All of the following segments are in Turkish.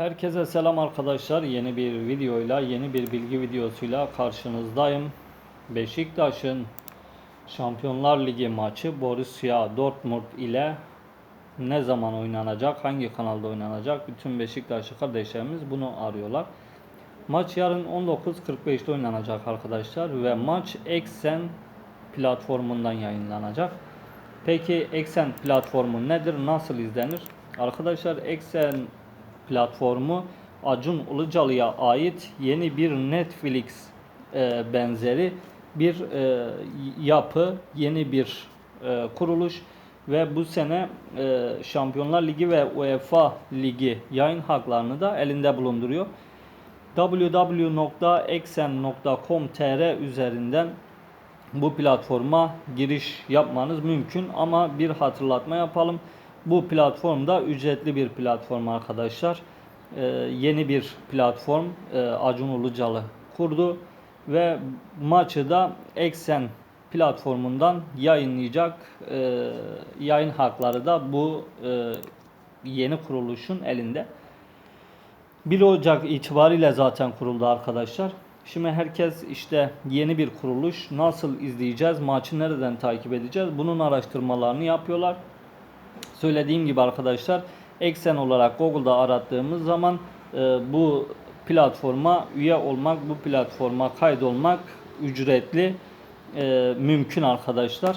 Herkese selam arkadaşlar. Yeni bir videoyla, yeni bir bilgi videosuyla karşınızdayım. Beşiktaş'ın Şampiyonlar Ligi maçı Borussia Dortmund ile ne zaman oynanacak, hangi kanalda oynanacak? Bütün Beşiktaşlı kardeşlerimiz bunu arıyorlar. Maç yarın 19.45'te oynanacak arkadaşlar ve maç Exen platformundan yayınlanacak. Peki Exen platformu nedir? Nasıl izlenir? Arkadaşlar Exen platformu Acun Ilıcalı'ya ait yeni bir Netflix e, benzeri bir e, yapı, yeni bir e, kuruluş ve bu sene e, Şampiyonlar Ligi ve UEFA Ligi yayın haklarını da elinde bulunduruyor www.exen.com.tr üzerinden bu platforma giriş yapmanız mümkün ama bir hatırlatma yapalım. Bu platformda ücretli bir platform arkadaşlar. Ee, yeni bir platform e, Acun Ilıcalı kurdu ve maçı da Exen platformundan yayınlayacak. Ee, yayın hakları da bu e, yeni kuruluşun elinde. 1 Ocak itibariyle zaten kuruldu arkadaşlar. Şimdi herkes işte yeni bir kuruluş nasıl izleyeceğiz, maçı nereden takip edeceğiz bunun araştırmalarını yapıyorlar. Söylediğim gibi arkadaşlar Exen olarak Google'da arattığımız zaman e, bu platforma üye olmak, bu platforma kaydolmak ücretli e, mümkün arkadaşlar.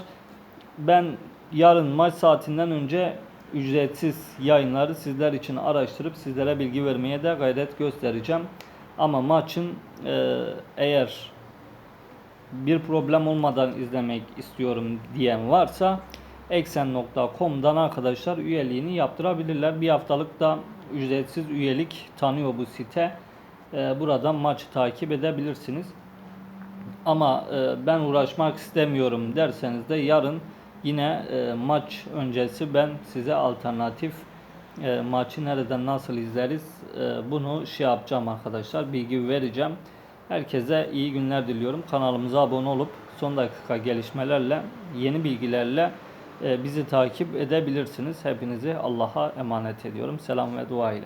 Ben yarın maç saatinden önce ücretsiz yayınları sizler için araştırıp sizlere bilgi vermeye de gayret göstereceğim. Ama maçın e, eğer bir problem olmadan izlemek istiyorum diyen varsa eksen.com'dan arkadaşlar üyeliğini yaptırabilirler. Bir haftalık da ücretsiz üyelik tanıyor bu site. E, buradan maçı takip edebilirsiniz. Ama e, ben uğraşmak istemiyorum derseniz de yarın yine e, maç öncesi ben size alternatif e, maçı nereden nasıl izleriz bunu şey yapacağım arkadaşlar bilgi vereceğim. Herkese iyi günler diliyorum. Kanalımıza abone olup son dakika gelişmelerle yeni bilgilerle bizi takip edebilirsiniz. Hepinizi Allah'a emanet ediyorum. Selam ve dua ile.